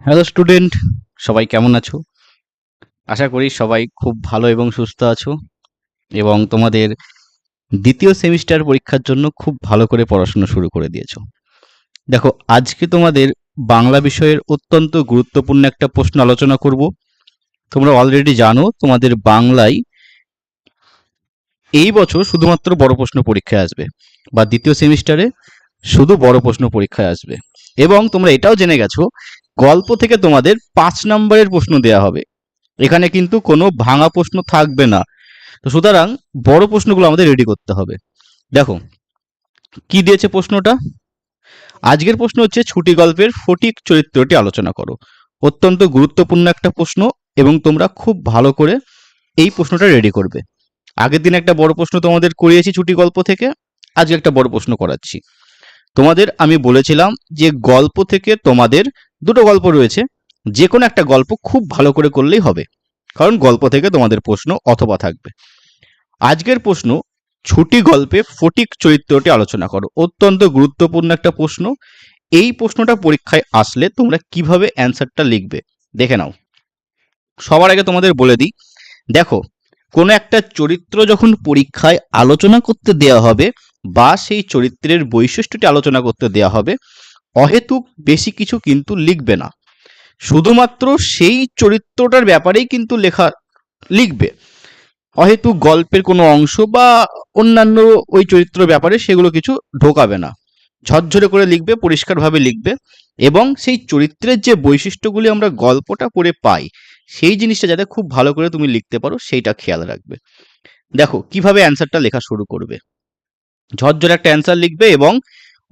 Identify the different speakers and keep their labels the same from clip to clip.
Speaker 1: Hello student সবাই কেমন আছো? আশা করি সবাই খুব ভালো এবং সুস্থ আছো এবং তোমাদের দ্বিতীয় সেমিস্টার পরীক্ষার জন্য খুব ভালো করে পড়াশোনা শুরু করে দিয়েছ। দেখো, আজকে তোমাদের বাংলা বিষয়ের অত্যন্ত গুরুত্বপূর্ণ একটা প্রশ্ন আলোচনা করব। তোমরা অলরেডি জানো তোমাদের বাংলায় এই বছর শুধুমাত্র বড় প্রশ্ন পরীক্ষায় আসবে বা দ্বিতীয় সেমিস্টারে শুধু বড় প্রশ্ন পরীক্ষায় আসবে এবং তোমরা এটাও জেনে গেছো গল্প থেকে তোমাদের পাঁচ নম্বরের প্রশ্ন দেয়া হবে। এখানে কিন্তু কোনো ভাঙা প্রশ্ন থাকবে না। তো সুতরাং বড় প্রশ্নগুলো আমাদের রেডি করতে হবে। দেখো, কি দিয়েছে প্রশ্নটা? আজকের প্রশ্ন হচ্ছে ছুটি গল্পের ফটিক চরিত্রটি আলোচনা করো। অত্যন্ত গুরুত্বপূর্ণ একটা প্রশ্ন এবং তোমরা খুব ভালো করে এই প্রশ্নটা রেডি করবে। আগের দিন একটা বড় প্রশ্ন তোমাদের করিয়েছি ছুটি গল্প থেকে, আজকে একটা বড় প্রশ্ন করাচ্ছি। তোমাদের আমি বলেছিলাম যে গল্প থেকে তোমাদের দুটো গল্প রয়েছে। যে কোনো একটা গল্প খুব ভালো করে করলেই হবে। কারণ গল্প থেকে তোমাদের প্রশ্ন অথবা থাকবে। আজকের প্রশ্ন, ছুটি গল্পে ফটিক চরিত্রটি আলোচনা করো। অত্যন্ত গুরুত্বপূর্ণ একটা প্রশ্ন। এই প্রশ্নটা পরীক্ষায় আসলে তোমরা কীভাবে অ্যান্সারটা লিখবে? দেখে নাও। সবার আগে তোমাদের বলে দিই, দেখো, কোনো একটা চরিত্র যখন পরীক্ষায় আলোচনা করতে দেওয়া হবে বা সেই চরিত্রের বৈশিষ্ট্যটি আলোচনা করতে দেওয়া হবে অহেতুক বেশি কিছু কিন্তু লিখবে না। শুধুমাত্র সেই চরিত্রটার ব্যাপারেই কিন্তু লেখা লিখবে। অহেতুক গল্পের কোনো অংশ বা অন্যান্য ওই চরিত্রের ব্যাপারে সেগুলো কিছু ঢোকাবে না। ঝরঝরে করে লিখবে, পরিষ্কারভাবে লিখবে এবং সেই চরিত্রের যে বৈশিষ্ট্যগুলি আমরা গল্পটা পড়ে পাই, সেই জিনিসটা যাতে খুব ভালো করে তুমি লিখতে পারো, সেইটা খেয়াল রাখবে। দেখো, কীভাবে অ্যান্সারটা লেখা শুরু করবে। ঝরঝরে একটা অ্যান্সার লিখবে এবং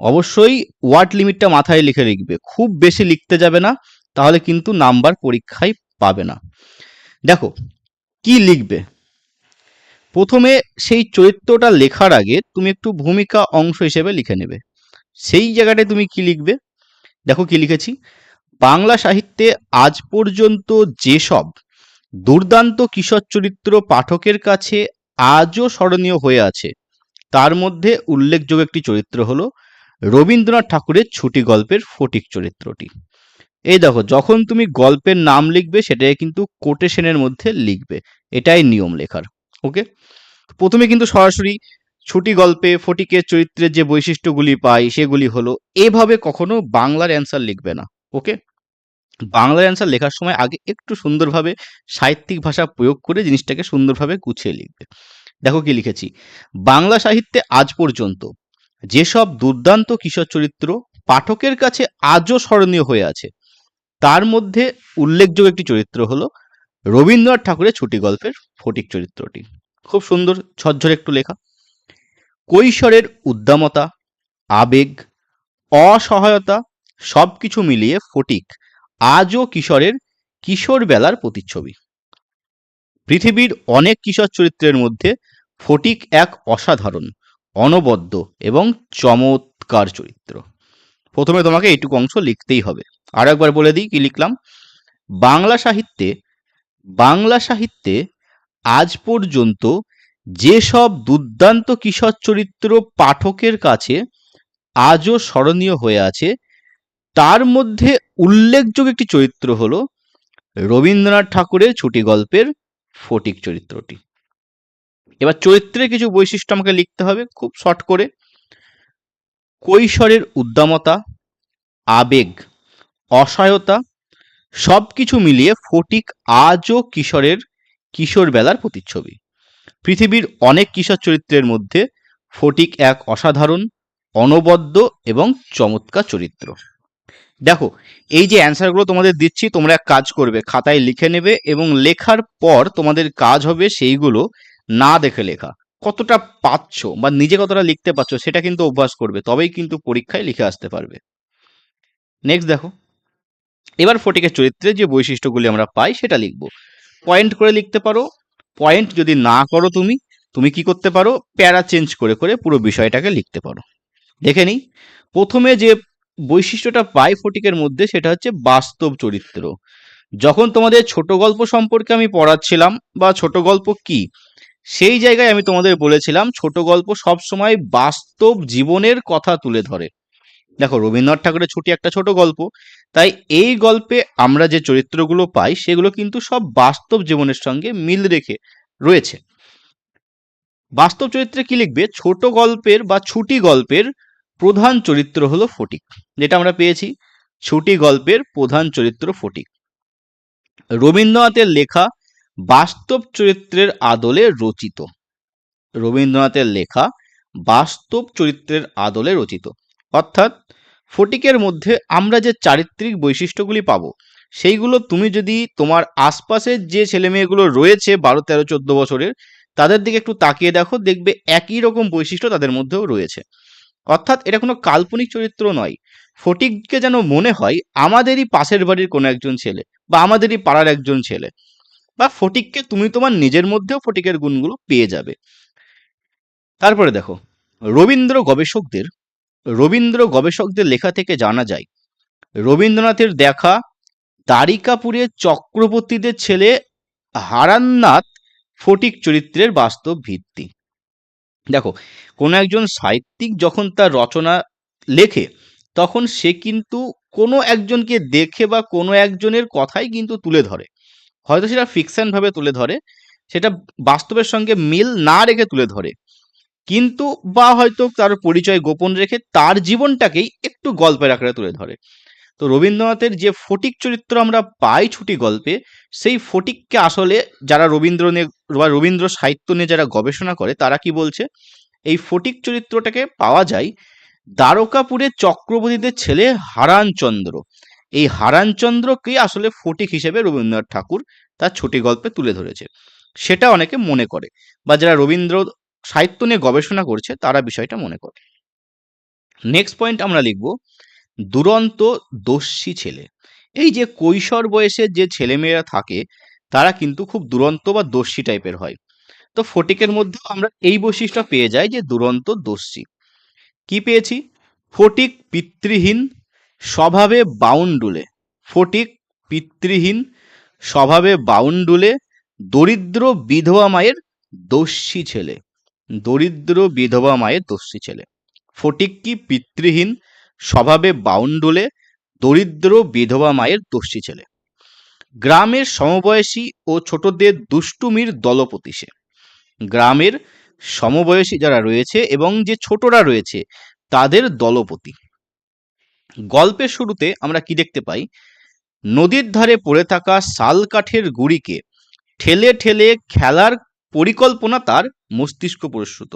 Speaker 1: অবশ্যই ওয়ার্ড লিমিটটা মাথায় লিখে লিখবে। খুব বেশি লিখতে যাবে না, তাহলে কিন্তু নাম্বার পরীক্ষায় পাবে না। দেখো, কি লিখবে? প্রথমে সেই চরিত্রটা লেখার আগে তুমি একটু ভূমিকা অংশ হিসেবে লিখে নেবে। সেই জায়গাটায় তুমি কি লিখবে? দেখো কি লিখেছি। বাংলা সাহিত্যে আজ পর্যন্ত যেসব দুর্দান্ত কিশোর চরিত্র পাঠকের কাছে আজও স্মরণীয় হয়ে আছে, তার মধ্যে উল্লেখযোগ্য একটি চরিত্র হলো রবীন্দ্রনাথ ঠাকুরের ছুটি গল্পের ফটিক চরিত্রটি। এই দেখো, যখন তুমি গল্পের নাম লিখবে সেটাকে কিন্তু কোটেশনের মধ্যে লিখবে। এটাই নিয়ম লেখার ওকে প্রথমে কিন্তু সরাসরি ছুটি গল্পে, ফটিকের চরিত্রের যে বৈশিষ্ট্যগুলি পাই, সেগুলি হলো, এভাবে কখনো বাংলার অ্যান্সার লিখবে না ওকে বাংলার অ্যান্সার লেখার সময় আগে একটু সুন্দরভাবে সাহিত্যিক ভাষা প্রয়োগ করে জিনিসটাকে সুন্দরভাবে গুছিয়ে লিখবে। দেখো কি লিখেছি, বাংলা সাহিত্যে আজ পর্যন্ত যেসব দুর্দান্ত কিশোর চরিত্র পাঠকের কাছে আজও স্মরণীয় হয়ে আছে, তার মধ্যে উল্লেখযোগ্য একটি চরিত্র হলো রবীন্দ্রনাথ ঠাকুরের ছুটি গল্পের ফটিক চরিত্রটি। খুব সুন্দর, ঝরঝরে একটু লেখা। কৈশোরের উদ্দামতা, আবেগ, অসহায়তা সব কিছু মিলিয়ে ফটিক আজও কিশোরের কিশোর বেলার প্রতিচ্ছবি। পৃথিবীর অনেক কিশোর চরিত্রের মধ্যে ফটিক এক অসাধারণ। অনবদ্য এবং চমৎকার চরিত্র। প্রথমে তোমাকে এইটুকু অংশ লিখতেই হবে। আর একবার বলে দিই কি লিখলাম? বাংলা সাহিত্যে বাংলা সাহিত্যে আজ পর্যন্ত যেসব দুর্দান্ত কিশোর চরিত্র পাঠকের কাছে আজও স্মরণীয় হয়ে আছে, তার মধ্যে উল্লেখযোগ্য একটি চরিত্র হলো রবীন্দ্রনাথ ঠাকুরের ছুটি গল্পের ফটিক চরিত্রটি। এবার চরিত্রের কিছু বৈশিষ্ট্য আমাকে লিখতে হবে খুব শর্ট করে। কৈশোরের উদ্দামতা আবেগ, অসহায়তা সব কিছু মিলিয়ে ফটিক আজও কিশোরের কিশোর বেলার প্রতিচ্ছবি। পৃথিবীর অনেক কিশোর চরিত্রের মধ্যে ফটিক এক অসাধারণ, অনবদ্য এবং চমৎকার চরিত্র। দেখো, এই যে অ্যান্সারগুলো তোমাদের দিচ্ছি, তোমরা এক কাজ করবে, খাতায় লিখে নেবে এবং লেখার পর তোমাদের কাজ হবে সেইগুলো না দেখে লেখা। কতটা পাচ্ছ বা নিজে কতটা লিখতে পারছ সেটা কিন্তু অভ্যাস করবে, তবেই কিন্তু পরীক্ষায় লিখে আসতে পারবে। নেক্সট দেখো। এবার ফটিকের চরিত্রে যে বৈশিষ্ট্যগুলি আমরা পাই সেটা লিখব। পয়েন্ট করে লিখতে পারো পয়েন্ট যদি না করো তুমি তুমি কি করতে পারো? প্যারা চেঞ্জ করে করে পুরো বিষয়টাকে লিখতে পারো। দেখে নিই। প্রথমে যে বৈশিষ্ট্যটা পাই ফটিকের মধ্যে সেটা হচ্ছে বাস্তব চরিত্র। যখন তোমাদের ছোট গল্প সম্পর্কে আমি পড়াচ্ছিলাম বা ছোট গল্প কি সেই জায়গায় আমি তোমাদের বলেছিলাম, ছোট গল্প সবসময় বাস্তব জীবনের কথা তুলে ধরে। দেখো, রবীন্দ্রনাথ ঠাকুরের ছুটি একটা ছোট গল্প। তাই এই গল্পে আমরা যে চরিত্রগুলো পাই, সেগুলো কিন্তু সব বাস্তব জীবনের সঙ্গে মিল রেখে রয়েছে। বাস্তব চরিত্রে কি লিখবে? ছোট গল্পের বা ছুটি গল্পের প্রধান চরিত্র হলো ফটিক। যেটা আমরা পেয়েছি, ছুটি গল্পের প্রধান চরিত্র ফটিক। রবীন্দ্রনাথের লেখা বাস্তব চরিত্রের আদলে রচিত। রবীন্দ্রনাথের লেখা বাস্তব চরিত্রের আদলে রচিত। অর্থাৎ ফটিকের মধ্যে আমরা যে চারিত্রিক বৈশিষ্ট্যগুলি পাবো, সেইগুলো তুমি যদি তোমার আশপাশের যে ছেলে মেয়েগুলো রয়েছে বারো তেরো চোদ্দ বছরের, তাদের দিকে একটু তাকিয়ে দেখো, দেখবে একই রকম বৈশিষ্ট্য তাদের মধ্যেও রয়েছে। অর্থাৎ এটা কোনো কাল্পনিক চরিত্র নয়। ফটিককে যেন মনে হয়, আমাদেরই পাশের বাড়ির কোনো একজন ছেলে বা আমাদেরই পাড়ার একজন ছেলে। বা ফটিককে তুমি তোমার নিজের মধ্যেও ফটিকের গুণগুলো পেয়ে যাবে। তারপরে দেখো, রবীন্দ্র গবেষকদের রবীন্দ্র গবেষকদের লেখা থেকে জানা যায়, রবীন্দ্রনাথের দেখা দ্বারিকাপুরের চক্রবর্তীদের ছেলে হারান্নাথ ফটিক চরিত্রের বাস্তব ভিত্তি। দেখো, কোনো একজন সাহিত্যিক যখন তার রচনা লেখে, তখন সে কিন্তু কোনো একজনকে দেখে বা কোনো একজনের কথাই কিন্তু তুলে ধরে। হয়তো সেটা ফিকশন ভাবে তুলে ধরে, সেটা বাস্তবের সঙ্গে মিল না রেখে তুলে ধরে। কিন্তু বা হয়তো তার পরিচয় গোপন রেখে তার জীবনটাকেই একটু গল্পের আকারে তুলে ধরে। তো রবীন্দ্রনাথের যে ফটিক চরিত্র আমরা পাই ছুটি গল্পে, সেই ফটিককে আসলে যারা রবীন্দ্র নিয়ে বা রবীন্দ্র সাহিত্য নিয়ে যারা গবেষণা করে, তারা কি বলছে? এই ফটিক চরিত্রটাকে পাওয়া যায় দ্বারকাপুরে চক্রবর্তীদের ছেলে হারানচন্দ্র। এই হারানচন্দ্রকে আসলে ফটিক হিসেবে রবীন্দ্রনাথ ঠাকুর তার ছুটি গল্পে তুলে ধরেছে। সেটা অনেকে মনে করে বা যারা রবীন্দ্র সাহিত্য নিয়ে গবেষণা করছে তারা বিষয়টা মনে করে। নেক্সট পয়েন্ট আমরা লিখব, দুরন্ত দস্যি ছেলে। এই যে কৈশোর বয়সের যে ছেলেমেয়েরা থাকে, তারা কিন্তু খুব দুরন্ত বা দস্যি টাইপের হয়। তো ফটিকের মধ্যে আমরা এই বৈশিষ্ট্য পেয়ে যাই যে দুরন্ত দস্যি। কি পেয়েছি? ফটিক পিতৃহীন স্বভাবে বাউন্ডুলে ফটিক পিতৃহীন, স্বভাবে বাউন্ডুলে দরিদ্র বিধবা মায়ের দস্যি ছেলে, দরিদ্র বিধবা মায়ের দস্যি ছেলে। ফটিক কি পিতৃহীন, স্বভাবে বাউন্ডুলে দরিদ্র বিধবা মায়ের দস্যি ছেলে। গ্রামের সমবয়সী ও ছোটদের দুষ্টুমির দলপতি সে। গ্রামের সমবয়সী যারা রয়েছে এবং যে ছোটরা রয়েছে, তাদের দলপতি। গল্পের শুরুতে আমরা কি দেখতে পাই? নদীর ধারে পড়ে থাকা শাল কাঠের গুড়িকে ঠেলে ঠেলে খেলার পরিকল্পনা তার মস্তিষ্ক প্রস্তুত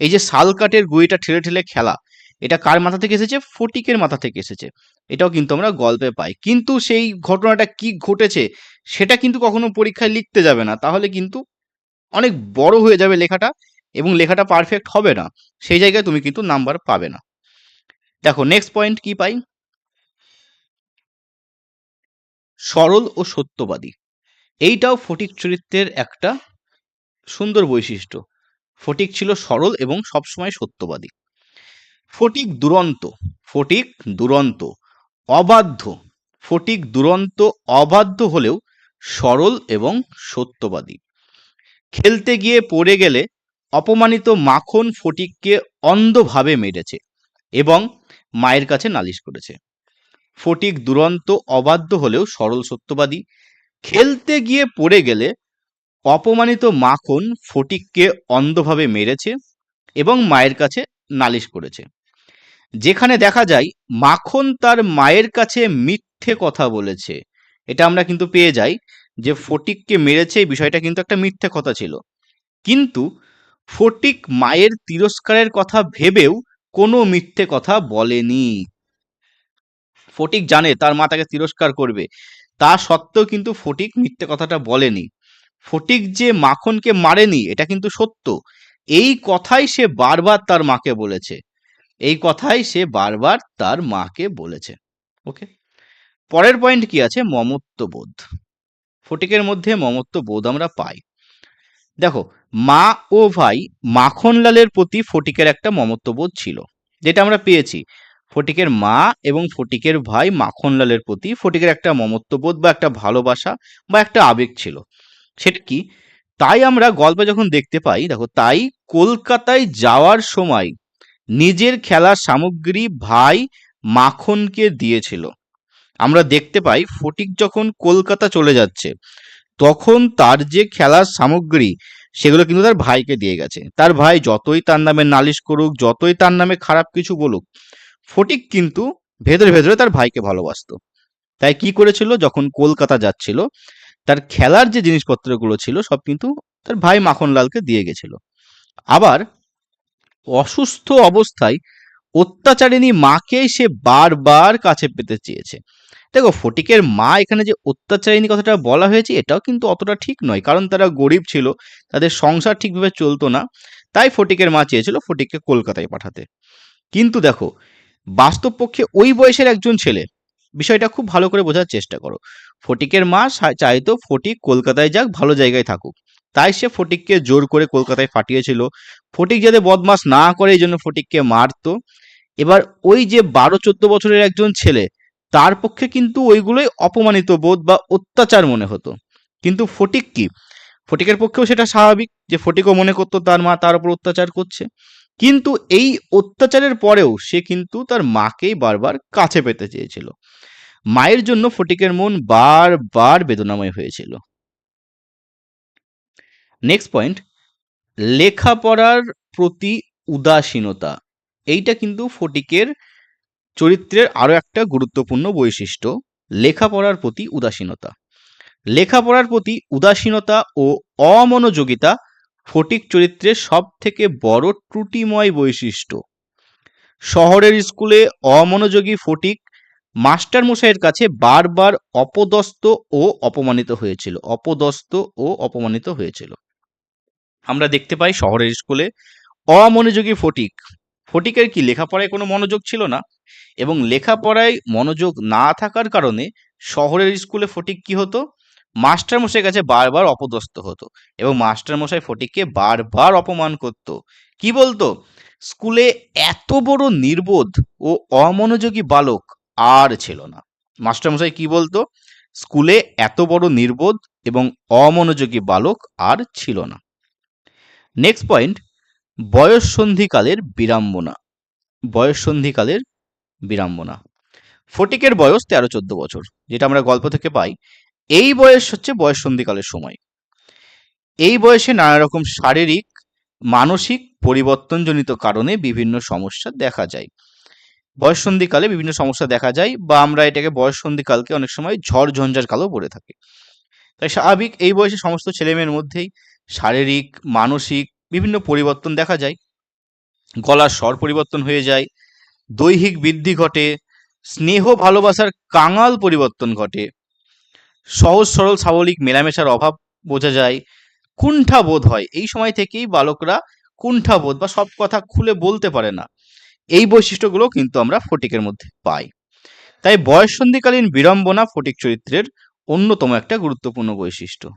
Speaker 1: এই যে শাল কাঠের গুড়িটা ঠেলে ঠেলে খেলা, এটা কার মাথা থেকে এসেছে? ফটিকের মাথা থেকে এসেছে। এটাও কিন্তু আমরা গল্পে পাই। কিন্তু সেই ঘটনাটা কি ঘটেছে, সেটা কিন্তু কখনো পরীক্ষায় লিখতে যাবে না। তাহলে কিন্তু অনেক বড় হয়ে যাবে লেখাটা এবং লেখাটা পারফেক্ট হবে না। সেই জায়গায় তুমি কিন্তু নাম্বার পাবে না। দেখো নেক্সট পয়েন্ট কি পাই? সরল ও সত্যবাদী। এইটাও ফটিক চরিত্রের একটা সুন্দর বৈশিষ্ট্য। ফটিক ছিল সরল এবং সবসময় সত্যবাদী। ফটিক দুরন্ত ফটিক দুরন্ত, অবাধ্য। ফটিক দুরন্ত, অবাধ্য হলেও সরল এবং সত্যবাদী। খেলতে গিয়ে পড়ে গেলে অপমানিত মাখন ফটিককে অন্ধভাবে মেরেছে এবং মায়ের কাছে নালিশ করেছে। ফটিক দুরন্ত, অবাধ্য হলেও সরল সত্যবাদী। খেলতে গিয়ে পড়ে গেলে অপমানিত মাখন ফটিককে অন্ধভাবে মেরেছে এবং মায়ের কাছে নালিশ করেছে। যেখানে দেখা যায়, মাখন তার মায়ের কাছে মিথ্যে কথা বলেছে। এটা আমরা কিন্তু পেয়ে যাই যে ফটিককে মেরেছে এই বিষয়টা কিন্তু একটা মিথ্যে কথা ছিল। কিন্তু ফটিক মায়ের তিরস্কারের কথা ভেবেও কোনো মিথ্যে কথা বলেনি। ফটিক জানে তার মা তাকে তিরস্কার করবে। তা সত্ত্বেও কিন্তু ফটিক মিথ্যে কথাটা বলেনি। ফটিক যে মাখনকে মারেনি, এটা কিন্তু সত্য। এই কথাই সে বারবার তার মাকে বলেছে। এই কথাই সে বারবার তার মাকে বলেছে। ওকে? পরের পয়েন্ট কি আছে? মমত্ববোধ। ফটিকের মধ্যে মমত্ববোধ আমরা পাই। দেখো, মা ও ভাই মাখনলালের প্রতি ফটিকের একটা মমত্ববোধ ছিল, যেটা আমরা পেয়েছি। ফটিকের মা এবং ফটিকের ভাই মাখনলালের প্রতি ফটিকের একটা মমত্ববোধ বা একটা ভালোবাসা বা একটা আবেগ ছিল। সেটা কি? তাই আমরা গল্পে যখন দেখতে পাই, দেখো, তাই কলকাতায় যাওয়ার সময় নিজের খেলার সামগ্রী ভাই মাখনকে দিয়েছিল। আমরা দেখতে পাই, ফটিক যখন কলকাতা চলে যাচ্ছে তখন তার যে খেলার সামগ্রী, সেগুলো কিন্তু তার ভাইকে দিয়ে গেছে। তার ভাই যতই তার নামে নালিশ করুক, যতই তার নামে খারাপ কিছু বলুক, ফটিক কিন্তু ভেতরে ভেতরে তার ভাইকে ভালোবাসতো। তাই কি করেছিল? যখন কলকাতা যাচ্ছিল, তার খেলার যে জিনিসপত্রগুলো ছিল, সব কিন্তু তার ভাই মাখনলালকে দিয়ে গেছিল। আবার অসুস্থ অবস্থায় অত্যাচারিণী মাকেই সে বারবার কাছে পেতে চেয়েছে। দেখো, ফটিকের মা এখানে যে অত্যাচারিণী কথাটা বলা হয়েছে, এটাও কিন্তু অতটা ঠিক নয়। কারণ তারা গরিব ছিল, তাদের সংসার ঠিকভাবে চলতো না, তাই ফটিকের মা চেয়েছিল ফটিককে কলকাতায় পাঠাতে। কিন্তু দেখো, বাস্তব পক্ষে ওই বয়সের একজন ছেলে, বিষয়টা খুব ভালো করে বোঝার চেষ্টা করো। ফটিকের মা চাইতো ফটিক কলকাতায় যাক, ভালো জায়গায় থাকুক। তাই সে ফটিককে জোর করে কলকাতায় ফাটিয়েছিল ফটিক যাতে বদমাস না করে, এই জন্য ফটিককে মারতো। এবার ওই যে বারো চোদ্দ বছরের একজন ছেলে তার পক্ষে কিন্তু ওইগুলোই অপমানিত বোধ বা অত্যাচার মনে হতো। কিন্তু ফটিক কি? ফটিকের পক্ষেও সেটা স্বাভাবিক যে ফটিকও মনে করতো তার মা তার উপর অত্যাচার করছে। কিন্তু এই অত্যাচারের পরেও সে কিন্তু তার মাকেই বারবার কাছে পেতে চেয়েছিল। মায়ের জন্য ফটিকের মন বারবার বেদনাময় হয়েছিল। নেক্সট পয়েন্ট লেখাপড়ার প্রতি উদাসীনতা। এইটা কিন্তু ফটিকের চরিত্রের আরও একটা গুরুত্বপূর্ণ বৈশিষ্ট্য, লেখাপড়ার প্রতি উদাসীনতা। লেখাপড়ার প্রতি উদাসীনতা ও অমনোযোগিতা ফটিক চরিত্রের সব থেকে বড় ত্রুটিময় বৈশিষ্ট্য। শহরের স্কুলে অমনোযোগী ফটিক মাস্টার মশাইয়ের কাছে বারবার অপদস্থ ও অপমানিত হয়েছিল অপদস্ত ও অপমানিত হয়েছিল। আমরা দেখতে পাই শহরের স্কুলে অমনোযোগী ফটিক। ফটিকের কি লেখাপড়ায় কোনো মনোযোগ ছিল না? এবং লেখাপড়ায় মনোযোগ না থাকার কারণে শহরের স্কুলে ফটিক কি হতো? মাস্টার মশাইয়ের কাছে বারবার অপদস্থ হতো এবং মাস্টার মশাই ফটিককে বারবার অপমান করত। কি বলতো? স্কুলে এত বড় নির্বোধ ও অমনোযোগী বালক আর ছিল না। মাস্টার মশাই কি বলতো? স্কুলে এত বড় নির্বোধ এবং অমনোযোগী বালক আর ছিল না। নেক্সট পয়েন্ট বয়ঃসন্ধিকালের বিড়ম্বনা। বয়ঃসন্ধিকালের বিড়ম্বনা। ফটিকের বয়স তেরো চোদ্দ বছর, যেটা আমরা গল্প থেকে পাই। এই বয়স হচ্ছে বয়স সন্ধিকালের সময়। এই বয়সে নানা রকম শারীরিক, মানসিক পরিবর্তনজনিত কারণে বিভিন্ন সমস্যা দেখা যায়। বয়ঃসন্ধিকালে বিভিন্ন সমস্যা দেখা যায় বা আমরা এটাকে বয়স সন্ধিকালকে অনেক সময় ঝড় ঝঞ্ঝার কালও বলে থাকি। তাই স্বাভাবিক এই বয়সে সমস্ত ছেলেমেয়ের মধ্যেই শারীরিক, মানসিক বিভিন্ন পরিবর্তন দেখা যায়। গলার স্বর পরিবর্তন হয়ে যায় দৈহিক বৃদ্ধি ঘটে, স্নেহ ভালোবাসার কাঙাল পরিবর্তন ঘটে। সহজ সরল সাবলিক মেলামেশার অভাব বোঝা যায় কুণ্ঠা বোধ হয়। এই সময় থেকেই বালকরা কুণ্ঠা বোধ বা সব কথা খুলে বলতে পারে না। এই বৈশিষ্ট্যগুলো কিন্তু আমরা ফটিকের মধ্যে পাই। তাই বয়ঃসন্ধিকালীন বিড়ম্বনা ফটিক চরিত্রের অন্যতম একটা গুরুত্বপূর্ণ বৈশিষ্ট্য।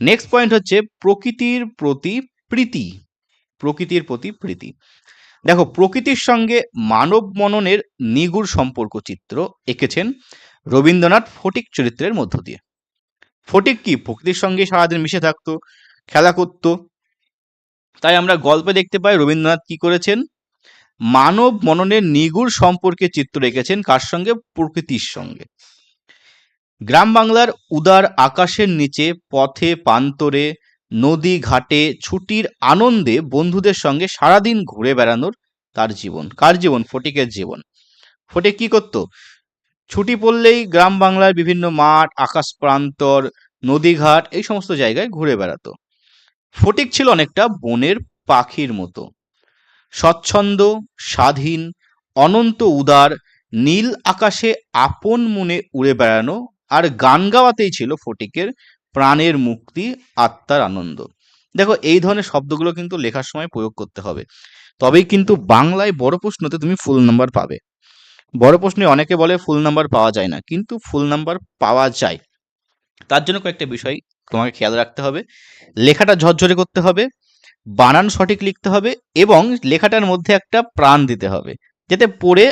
Speaker 1: নেক্সট পয়েন্ট হচ্ছে প্রকৃতির প্রতি প্রীতি। প্রকৃতির প্রতি প্রীতি। দেখো, প্রকৃতির সঙ্গে মানব মননের নিগুড় সম্পর্ক চিত্র এঁকেছেন রবীন্দ্রনাথ ফটিক চরিত্রের মধ্য দিয়ে। ফটিক কি? প্রকৃতির সঙ্গে সারাদিন মিশে থাকতো, খেলা করত। তাই আমরা গল্পে দেখতে পাই রবীন্দ্রনাথ কি করেছেন? মানব মননের নিগুড় সম্পর্কে চিত্র রেখেছেন কার সঙ্গে? প্রকৃতির সঙ্গে। গ্রাম বাংলার উদার আকাশের নিচে পথে পান্তরে নদী ঘাটে ছুটির আনন্দে বন্ধুদের সঙ্গে সারাদিন ঘুরে বেড়ানোর তার জীবন। কার জীবন? ফটিকের জীবন। ফটিক কি করতো? ছুটি পড়লেই গ্রাম বাংলার বিভিন্ন মাঠ, আকাশ প্রান্তর নদীঘাট এই সমস্ত জায়গায় ঘুরে বেড়াতো। ফটিক ছিল অনেকটা বনের পাখির মতো। স্বচ্ছন্দ, স্বাধীন, অনন্ত উদার, নীল আকাশে আপন মনে উড়ে বেড়ানো আর গান গাওয়াতেই ছিল ফটিকের প্রাণের মুক্তি, আত্মার আনন্দ। দেখো, এই ধরনের শব্দগুলো কিন্তু লেখার সময় প্রয়োগ করতে হবে। তবেই কিন্তু বাংলায় বড় প্রশ্নতে তুমি ফুল নাম্বার পাবে। বড় প্রশ্নে অনেকে বলে ফুল নাম্বার পাওয়া যায় না, কিন্তু ফুল নাম্বার পাওয়া যায়। তার জন্য কয়েকটা বিষয় তোমাকে খেয়াল রাখতে হবে। লেখাটা ঝরঝরে করতে হবে, বানান সঠিক লিখতে হবে এবং লেখাটার মধ্যে একটা প্রাণ দিতে হবে, যাতে পড়ে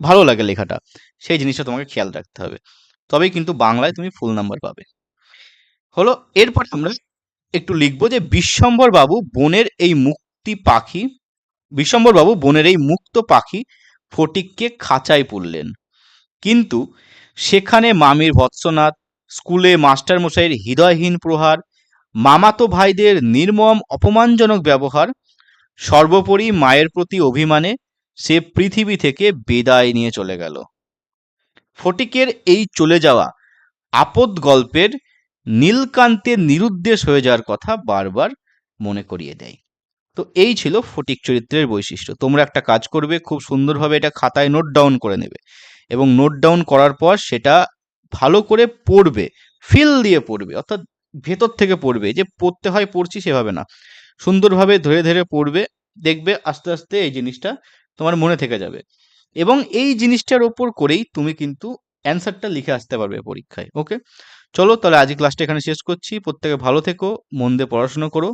Speaker 1: ভালো লাগে লেখাটা। সেই জিনিসটা তোমাকে খেয়াল রাখতে হবে। তবেই কিন্তু বাংলায় তুমি ফুল নাম্বার পাবে। হলো, এরপর আমরা একটু লিখব যে বিশ্বম্বর বাবু বনের এই মুক্তি পাখি বিশ্বম্বর বাবু বনের এই মুক্ত পাখি ফটিককে খাঁচায় পুরলেন কিন্তু সেখানে মামির ভৎসনাথ, স্কুলে মাস্টারমশাইয়ের হৃদয়হীন প্রহার, মামাতো ভাইদের নির্মম অপমানজনক ব্যবহার, সর্বোপরি মায়ের প্রতি অভিমানে সে পৃথিবী থেকে বিদায় নিয়ে চলে গেল। ফটিকের এই চলে যাওয়া আপদ গল্পের নীলকান্তের নিরুদ্দেশ হয়ে যাওয়ার কথা বারবার মনে করিয়ে দেয়। তো এই ছিল ফটিক চরিত্রের বৈশিষ্ট্য। তোমরা একটা কাজ করবে, খুব সুন্দরভাবে এটা খাতায় নোট ডাউন করে নেবে এবং নোট ডাউন করার পর সেটা ভালো করে পড়বে ফিল দিয়ে পড়বে, অর্থাৎ ভেতর থেকে পড়বে, যে পড়তে হয় পড়ছি সেভাবে না। সুন্দরভাবে ধরে ধরে পড়বে, দেখবে আস্তে আস্তে এই জিনিসটা তোমার মনে থেকে যাবে। এবং এই জিনিসটার ওপর করেই তুমি কিন্তু অ্যান্সারটা লিখে আসতে পারবে পরীক্ষায় ওকে চলো তাহলে আজ ক্লাসটা এখানে শেষ করছি। প্রত্যেকে ভালো থেকো, মন দিয়ে পড়াশোনা করো।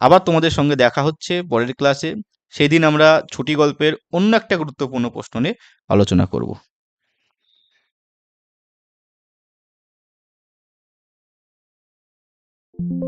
Speaker 1: আবার তোমাদের সঙ্গে দেখা হচ্ছে পরের ক্লাসে সেই দিন আমরা ছুটি গল্পের অন্য একটা গুরুত্বপূর্ণ প্রশ্ন নিয়ে আলোচনা করব।
Speaker 2: thank you